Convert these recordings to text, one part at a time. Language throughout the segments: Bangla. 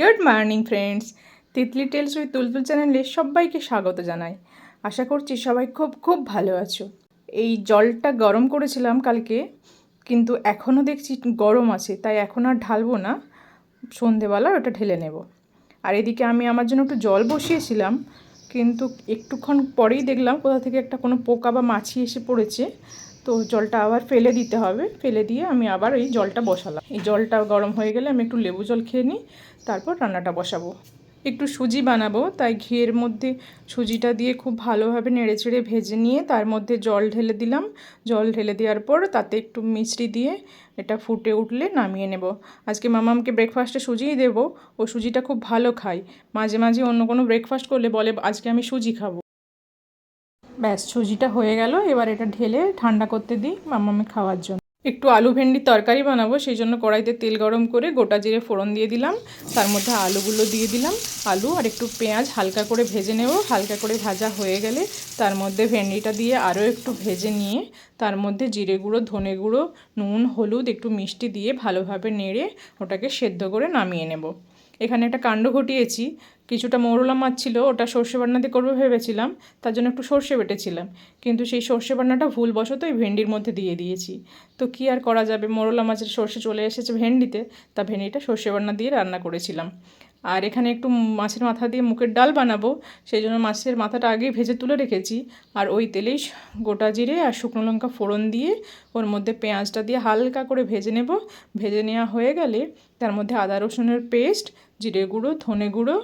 Good morning friends, Titli tales with Tultul চ্যানেলে সবাইকে স্বাগত জানাই। আশা করছি সবাই খুব খুব ভালো আছো। এই জলটা গরম করেছিলাম কালকে, কিন্তু এখনও দেখছি গরম আছে, তাই এখন আর ঢালবো না। সন্ধেবেলা ওটা ঢেলে নেব। আর এদিকে আমি আমার জন্য একটু জল বসিয়েছিলাম, কিন্তু একটুক্ষণ পরেই দেখলাম কোথা থেকে একটা কোনো পোকা বা মাছি এসে পড়েছে। তো জলটা আবার ফেলে দিতে হবে। ফেলে দিয়ে আমি আবার এই জলটা বসালাম। এই জলটা গরম হয়ে গেলে আমি একটু লেবু জল খেয়ে নিই, তারপর রান্নাটা বসাবো। একটু সুজি বানাবো, তাই ঘিয়ের মধ্যে সুজিটা দিয়ে খুব ভালোভাবে নেড়ে চেড়ে ভেজে নিয়ে তার মধ্যে জল ঢেলে দিলাম। জল ঢেলে দেওয়ার পর তাতে একটু মিষ্টি দিয়ে এটা ফুটে উঠলে নামিয়ে নেব। আজকে মামামকে ব্রেকফাস্টে সুজিই দেবো, ও সুজিটা খুব ভালো খায়। মাঝে মাঝে অন্য কোনো ব্রেকফাস্ট করলে বলে, আজকে আমি সুজি খাব। ব্যাস, সুজিটা হয়ে গেল। এবার এটা ঢেলে ঠান্ডা করতে দিই মামামে খাওয়ার জন্য। একটু আলু ভেন্ডির তরকারি বানাবো, সেই জন্য কড়াইতে তেল গরম করে গোটা জিরে ফোড়ন দিয়ে দিলাম। তার মধ্যে আলুগুলো দিয়ে দিলাম। আলু আর একটু পেঁয়াজ হালকা করে ভেজে নেব। হালকা করে ভাজা হয়ে গেলে তার মধ্যে ভেন্ডিটা দিয়ে আরও একটু ভেজে নিয়ে তার মধ্যে জিরে গুঁড়ো, ধনে গুঁড়ো, নুন, হলুদ একটু মিষ্টি দিয়ে ভালোভাবে নেড়ে ওটাকে সেদ্ধ করে নামিয়ে নেব। এখানে একটা কাণ্ড ঘটিয়েছি। কিছুটা মৌরলা মাছ ছিল, ওটা সর্ষে বান্না দিয়ে করব ভেবেছিলাম, তার জন্য একটু সর্ষে বেটেছিলাম। কিন্তু সেই সর্ষে বান্নাটা ভুলবশত এই ভেন্ডির মধ্যে দিয়ে দিয়েছি। তো কি আর করা যাবে? মৌরলা মাছের সর্ষে চলে এসেছে ভেন্ডিতে, তা ভেন্ডিটা সর্ষে বান্না দিয়ে রান্না করেছিলাম। আর এখানে একটু মাছের মাথা দিয়ে মুখের ডাল বানাবো, সেই জন্য মাছের মাথাটা আগেই ভেজে তুলে রেখেছি। আর ওই তেলেই গোটা জিরে আর শুকনো লঙ্কা ফোড়ন দিয়ে ওর মধ্যে পেঁয়াজটা দিয়ে হালকা করে ভেজে নেব। ভেজে নেওয়া হয়ে গেলে তার মধ্যে আদা রসুনের পেস্ট, জিরে গুঁড়ো, ধনে গুঁড়ো,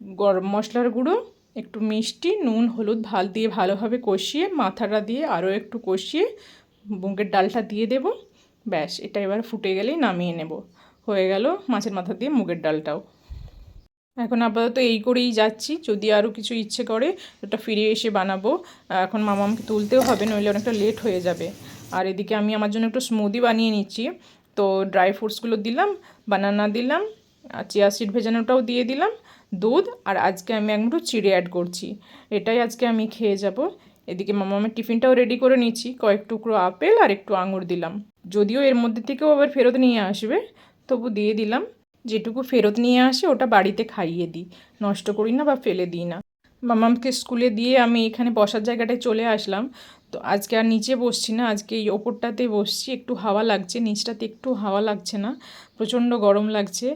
গরম মশলার গুঁড়ো, একটু মিষ্টি, নুন, হলুদ ভালো দিয়ে ভালোভাবে কষিয়ে মাথাটা দিয়ে আরও একটু কষিয়ে মুগের ডালটা দিয়ে দেব। ব্যাস, এটা এবার ফুটে গেলেই নামিয়ে নেব। হয়ে গেল মাছের মাথা দিয়ে মুগের ডালটাও। এখন আপাতত এই করেই যাচ্ছি। যদি আরও কিছু ইচ্ছে করে, ওটা ফিরে এসে বানাবো। এখন মামা আমাকে তুলতেও হবে, নইলে অনেকটা লেট হয়ে যাবে। আর এদিকে আমি আমার জন্য একটু স্মুদি বানিয়ে নিচ্ছি। তো ড্রাই ফ্রুটসগুলো দিলাম বানানা দিলাম, আর চিয়া সিড ভেজানোটাও দিয়ে দিলাম, দুধ, আর আজকে আমি এক মুঠো চিড়ে অ্যাড করছি। এটাই আজকে আমি খেয়ে যাব। এদিকে মামামের টিফিনটাও রেডি করে নিচ্ছি। কয়েক টুকরো আপেল আর একটু আঙুর দিলাম। যদিও এর মধ্যে থেকেও আবার ফেরত নিয়ে আসবে, তবু দিয়ে দিলাম। যেটুকু ফেরত নিয়ে আসে, ওটা বাড়িতে খাইয়ে দিই। নষ্ট করি না বা ফেলে দিই না। মামামকে স্কুলে দিয়ে আমি এখানে বসার জায়গাটায় চলে আসলাম। তো আজকে আর নিচে বসছি না, আজকে এই ওপরটাতে বসছি। একটু হাওয়া লাগছে, নিচটাতে একটু হাওয়া লাগছে না, প্রচণ্ড গরম লাগছে।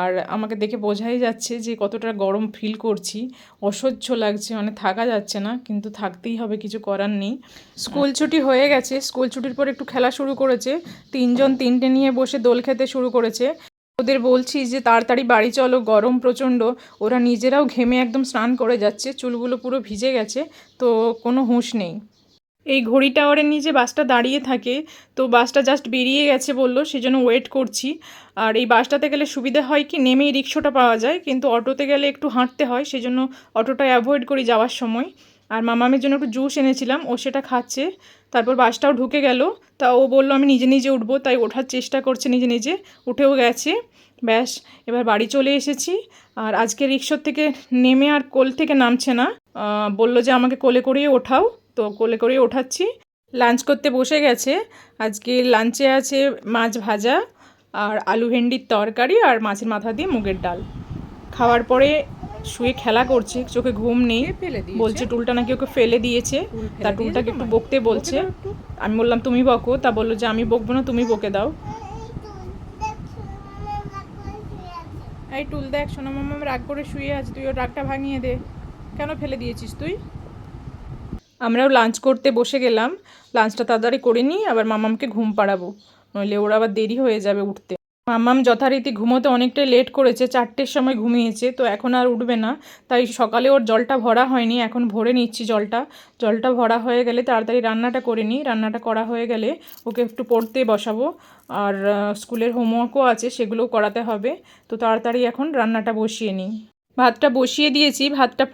আর আমাকে দেখে বোঝাই যাচ্ছে যে কতটা গরম ফিল করছি। অসহ্য লাগছে মানে থাকা যাচ্ছে না, কিন্তু থাকতেই হবে, কিছু করার নেই। স্কুল ছুটি হয়ে গেছে, স্কুল ছুটির পর একটু খেলা শুরু করেছে। তিনজন তিনটে নিয়ে বসে দোল খেতে শুরু করেছে। ওদের বলছি যে, তাড়াতাড়ি বাড়ি চলো, গরম প্রচণ্ড। ওরা নিজেরাও ঘেমে একদম স্নান করে যাচ্ছে, চুলগুলো পুরো ভিজে গেছে, তো কোনো হুঁশ নেই। এই ঘড়ি টাওয়ারের নিচে বাসটা দাঁড়িয়ে থাকে, তো বাসটা জাস্ট বেরিয়ে গেছে বলল, সেজন্য ওয়েট করছি। আর এই বাসটাতে গেলে সুবিধা হয় কি, নেমেই রিক্সাটা পাওয়া যায়, কিন্তু অটোতে গেলে একটু হাঁটতে হয়, সেজন্য অটোটা অ্যাভয়েড করি যাওয়ার সময়। আর মামামের জন্য একটু জুস এনেছিলাম, ও সেটা খাচ্ছে। তারপর বাসটাও ঢুকে গেল। তা ও বলল, আমি নিজে নিজে উঠবো। তাই ওঠার চেষ্টা করছে নিজে নিজে, উঠেও গেছে। ব্যাস, এবার বাড়ি চলে এসেছি। আর আজকে রিক্সার থেকে নেমে আর কোল থেকে নামছে না। বলল যে, আমাকে কোলে করিয়ে ওঠাও। তো কোলে করিয়ে ওঠাচ্ছি। লাঞ্চ করতে বসে গেছে। আজকে লাঞ্চে আছে মাছ ভাজা, আর আলু ভেন্ডির তরকারি, আর মাছের মাথা দিয়ে মুগের ডাল। খাওয়ার পরে শুয়ে খেলা করছে চোখে ঘুম নেই। বলছে টুলটা নাকি ওকে ফেলে দিয়েছে। তা টুলটাকে একটু বকতে বলছে। আমি বললাম তুমি বকো। তা বলল যে আমি বকবো না তুমি বকে দাও। এই টুল দেখ সোনা মামা রাগ করে শুয়ে আছে। তুই ওর রাগটা ভাঙিয়ে দে। কেন ফেলে দিয়েছিস তুই? আমরাও লাঞ্চ করতে বসে গেলাম। লাঞ্চটা তাড়াতাড়ি করে নিই আবার মামামকে ঘুম পাড়াবো। নইলে ওর আবার দেরি হয়ে যাবে উঠতে। মামাম যথারীতি ঘুমোতে অনেকটাই লেট করেছে, চারটের সময় ঘুমিয়েছে, তো এখন আর উঠবে না। তাই সকালে ওর জলটা ভরা হয়নি, এখন ভরে নিচ্ছি জলটা। জলটা ভরা হয়ে গেলে তাড়াতাড়ি রান্নাটা করে নিই। রান্নাটা করা হয়ে গেলে ওকে একটু পড়তে বসাবো। আর স্কুলের হোমওয়ার্কও আছে, সেগুলোও করাতে হবে। তো তাড়াতাড়ি এখন রান্নাটা বসিয়ে নিই। ভাতটা বসিয়ে দিয়েছি। ভাতটা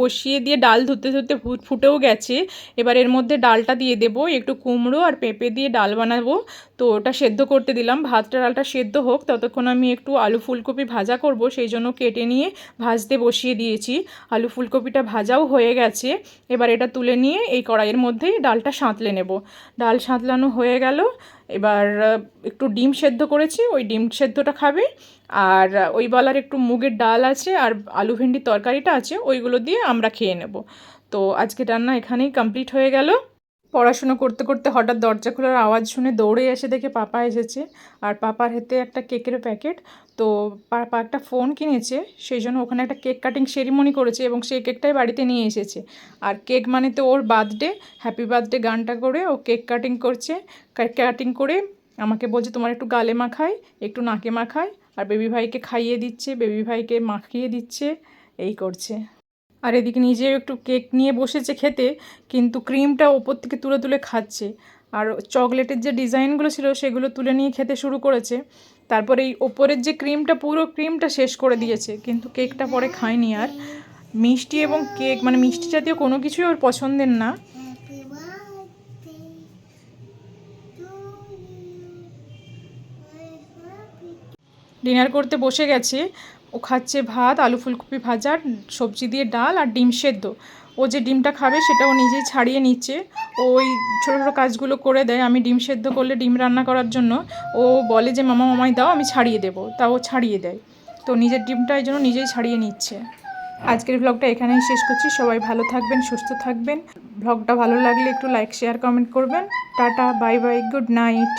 বসিয়ে দিয়ে ডাল ধুতে ধুতে ফুটেও গেছে। এবার এর মধ্যে ডালটা দিয়ে দেবো। একটু কুমড়ো আর পেঁপে দিয়ে ডাল বানাবো। তো ওটা সেদ্ধ করতে দিলাম। ভাতটা, ডালটা সেদ্ধ হোক, ততক্ষণ আমি একটু আলু ফুলকপি ভাজা করব, সেই জন্য কেটে নিয়ে ভাজতে বসিয়ে দিয়েছি। আলু ফুলকপিটা ভাজাও হয়ে গেছে। এবার এটা তুলে নিয়ে এই কড়াইয়ের মধ্যেই ডালটা সাঁতলে নেব। ডাল সাঁতলানো হয়ে গেল। এবার একটু ডিম সেদ্ধ করেছি, ওই ডিম সেদ্ধটা খাবে। আর ওই বলার একটু মুগের ডাল আছে আর আলু ভেন্ডির তরকারিটা আছে, ওইগুলো দিয়ে আমরা খেয়ে নেব। তো আজকে রান্না এখানেই কমপ্লিট হয়ে গেল। পড়াশুনো করতে করতে হঠাৎ দরজা খোলার আওয়াজ শুনে দৌড়ে এসে দেখে পাপা এসেছে। আর পাপার হাতে একটা কেকের প্যাকেট। তো পাপা একটা ফোন কিনেছে। সেই জন্য ওখানে একটা কেক কাটিং সেরিমনি করেছে এবং সেই কেকটাই বাড়িতে নিয়ে এসেছে। আর কেক মানে তো ওর বার্থডে। হ্যাপি বার্থডে গানটা করে ও কেক কাটিং করছে। কেক কাটিং করে আমাকে বলছে, তোমার একটু গালে মাখাই, একটু নাকে মাখাই। আর বেবি ভাইকে খাইয়ে দিচ্ছে, বেবি ভাইকে মাখিয়ে দিচ্ছে। এই করছে। আর এদিকে নিজেও একটু কেক নিয়ে বসেছে খেতে, কিন্তু ক্রিমটা ওপর থেকে তুলে তুলে খাচ্ছে। আর চকলেটের যে ডিজাইনগুলো ছিল সেগুলো তুলে নিয়ে খেতে শুরু করেছে। তারপরে এই ওপরের যে ক্রিমটা, পুরো ক্রিমটা শেষ করে দিয়েছে, কিন্তু কেকটা পরে খায়নি আর। মিষ্টি এবং কেক মানে মিষ্টি জাতীয় কোনো কিছুই ওর পছন্দের না। ডিনার করতে বসে গেছে। ও খাচ্ছে ভাত, আলু ফুলকপি ভাজা, সবজি দিয়ে ডাল আর ডিম সেদ্ধ। ও যে ডিমটা খাবে সেটা ও নিজেই ছাড়িয়ে নিচ্ছে। ও ওই ছোটো ছোটো কাজগুলো করে দেয় আমি ডিম সেদ্ধ করলে ডিম রান্না করার জন্য। ও বলে যে, মামা, মামাই দাও, আমি ছাড়িয়ে দেবো। তা ও ছাড়িয়ে দেয়। তো নিজের ডিমটা এই জন্য নিজেই ছাড়িয়ে নিচ্ছে। আজকের ভ্লগটা এখানেই শেষ করছি। সবাই ভালো থাকবেন, সুস্থ থাকবেন। ভ্লগটা ভালো লাগলে একটু লাইক শেয়ার কমেন্ট করবেন। Tata bye bye good night